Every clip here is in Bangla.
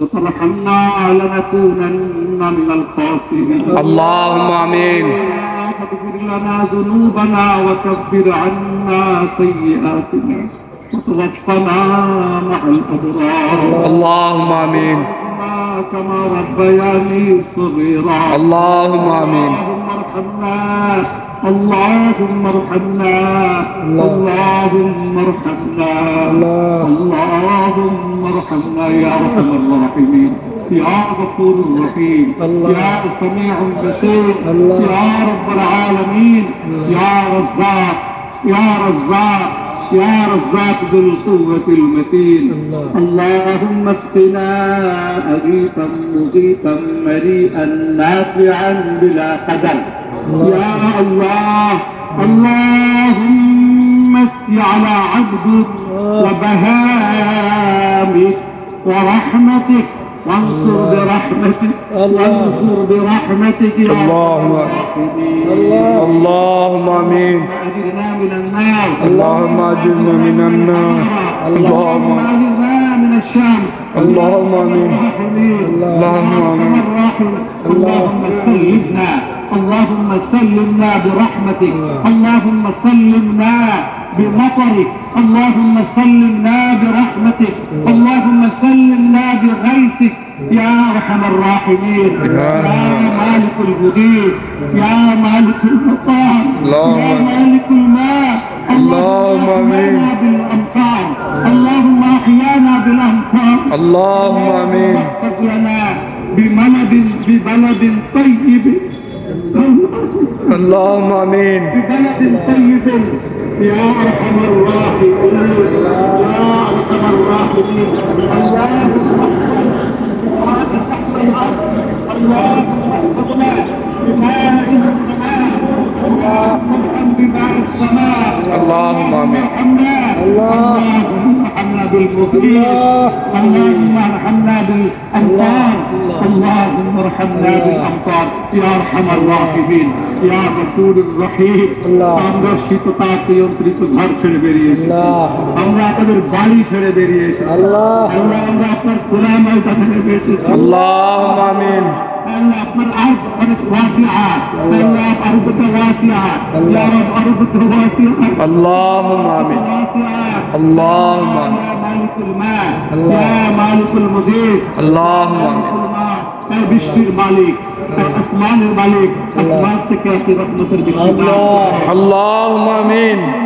وترحمنا لنكونن من الخاسرين. اللهم آمين. فاغفر لنا ذنوبنا وكفر عنا سيئاتنا وتوفنا مع الأبرار. اللهم آمين. كما ربياني صغيرا. اللهم آمين. اللهم ارحمنا. اللهم ارحمنا. اللهم ارحمنا. اللهم ارحمنا يا ارحم الراحمين. يا غفور رحيم يا سميع بصير يا رب العالمين. يا رزاق. يا رزاق. يا رزاق ذو القوة المتين. اللهم اسقنا أغيثا مغيثا مريئا نافعا بلا قدر. يا الله. اللهم اسق على عبدك وبهامك ورحمتك. وانصر برحمتك. وانصر برحمتك يا اللهم اللهم آمين. أجرنا من النار. اللهم أجرنا من النار. اللهم أجرنا من الشمس. اللهم آمين. اللهم آمين. اللهم سلمنا. اللهم سلمنا برحمتك. اللهم سلمنا بمطرك. اللهم سلمنا برحمتك. اللهم سلمنا بغيثك. يا أرحم الراحمين. يا مالك المدير. يا مالك المطار يا مالك الماء اللهم. أحيانا بالامطار اللهم أحيانا بالامطار اللهم واحفظ لنا بملد ببلد طيب. اللهم آمين. ببلد طيب. يا ارحم الراحمين يا ارحم الراحمين اللهم احفظنا بماء السماء اللهم بماء السماء اللهم آمين ارحمنا اللهم ارحمنا بالمؤمنين اللهم ارحمنا بالامطار اللهم ارحمنا بالامطار يا ارحم الراحمين يا رسول الرحيم আমরা শীততা নিয়ন্ত্রিত ঘর ছেড়ে বেরিয়েছি আমরা আপনাদের বাড়ি ছেড়ে বেরিয়েছি আল্লাহ আমরা আপনার খোলা ময়দানে বেরিয়েছি اللهم آمين رب العرض واسعة. يا أرضك واسعة. يا رب أرضك واسعة. اللهم آمين. اللهم آمين. يا مالك المزيد اللهم آمين. বৃষ্টির মালিক আসমানের মালিক আসমান থেকে একটি রত্ন اللهم আমিন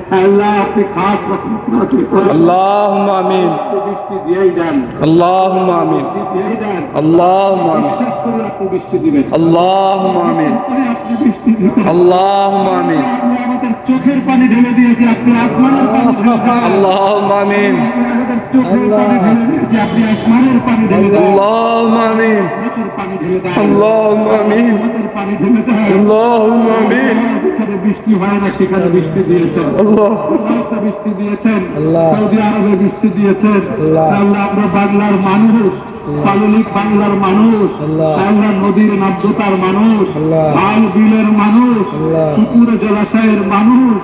আল্লাহ আপনি খাস আল্লাহ আমিন আল্লাহ আমিন আল্লাহ আমিন আল্লাহ আমিন আল্লাহ আমিন চোখের পানি ঢেলে দিয়েছি আপনি আসমানের আল্লাহ আমিন আল্লাহ আমিন আল্লাহ আমিন আল্লাহ আমিন যেখানে বৃষ্টি হয় না সেখানে বৃষ্টি দিয়েছেন। বৃষ্টি দিয়েছেন সৌদি আরবে বৃষ্টি দিয়েছেন। তাহলে আমরা বাংলার মানুষ পাললিক বাংলার মানুষ বাংলার নদীর নাব্যতার মানুষ খাল বিলের মানুষ পুকুরে জলাশয়ের মানুষ।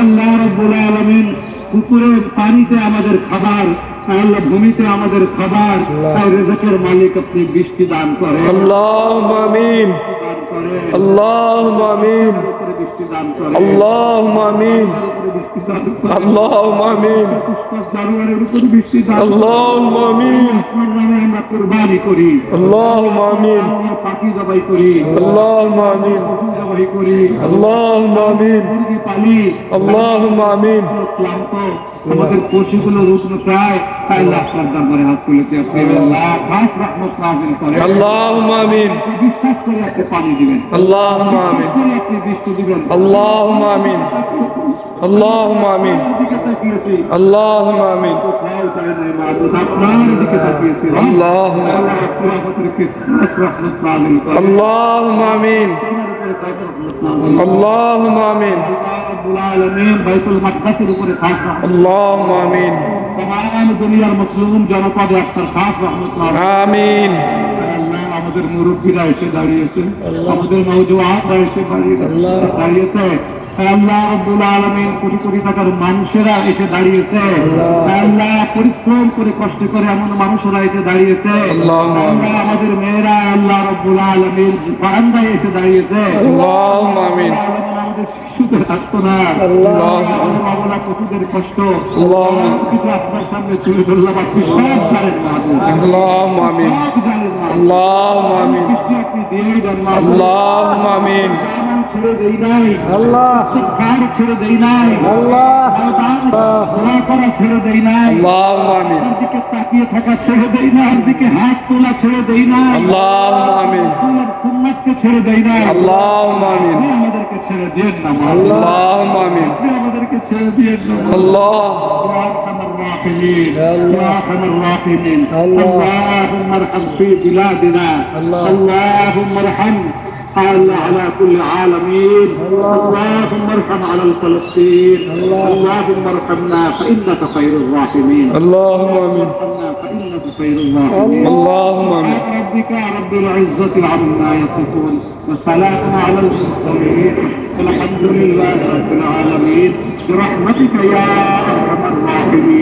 আল্লাহর বলে আলমিন পুকুরের পানিতে আমাদের খাবার আল্লাহ ভূমিতে আমাদের খাবার তাই রেজকের মালিক আপনি বৃষ্টি দান করেন। আল্লাহ আমিন। আল্লাহ আমিন। اللهم آمين উপরে বৃষ্টি দান করেন اللهم آمين উপরে বৃষ্টি দান করেন اللهم آمين পুষ্পাস জানুয়ারের উপর বৃষ্টি দান করেন। اللهم آمين আপনার নামে আমরা কোরবানি করি اللهم آمين আমরা পাখি জবাই করি اللهم آمين সবাই করি। আল্লাহুম্মা আমিন। পানি আল্লাহুম্মা আমিন। আমাদের কোষগুলো রুগ্ন প্রায়। তাই রাস্তার দাম করে হাত তুলেছে আল্লাহ খাস রহমত না মাবুদ আপনার দিকে তাকিয়েছি اللهم আল্লাহ আপনি আমাদেরকে খাস রহমত নাযিল করেন اللهم آمين اللهم آمين رب العالمين بيت المقدس উপরে খাস রহমত اللهم آمين تمام দুনিয়ার মুসলিম জনপদে আক্তার খাস রহমতুল্লাহ আমিন আল্লাহ আমাদের মুরব্বীরা এসে দাঁড়িয়েছে আমাদের নৌজওয়ানরা এসে দাঁড়িয়ে- দাঁড়িয়েছে মানুষেরা দাঁড়িয়েছে। দাঁড়িয়েছে। দাঁড়িয়েছে। আমাদের শিশুদের না। কষ্ট। কিছু আপনার সামনে জানলাম ছেড়ে দেই নাই আল্লাহ সার ছেড়ে দেই নাই আল্লাহ দান দোয়া করা ছেড়ে দেই নাই اللهم آمين আর দিকে তাকিয়ে থাকা ছেড়ে দেই না আর দিকে হাত তোলা ছেড়ে দেই না اللهم آمين সুন্নাতকে ছেড়ে দেই না اللهم آمين আপনি আমাদেরকে ছেড়ে দিয়েন না اللهم آمين আপনি আমাদেরকে ছেড়ে দিয়েন না الله يا ارحم الراحمين الله. يا ارحم الراحمين الله. اللهم ارحم في بلادنا الله. اللهم ارحم على على كل عالمين الله. اللهم ارحم على الفلسطين. الله. اللهم ارحمنا فإنك خير الراحمين. اللهم ارحمنا فإنك خير الراحمين. اللهم آمين. ربك رب العزة عما يصفون وسلام على المرسلين. والحمد لله رب العالمين. برحمتك يا أرحم الراحمين.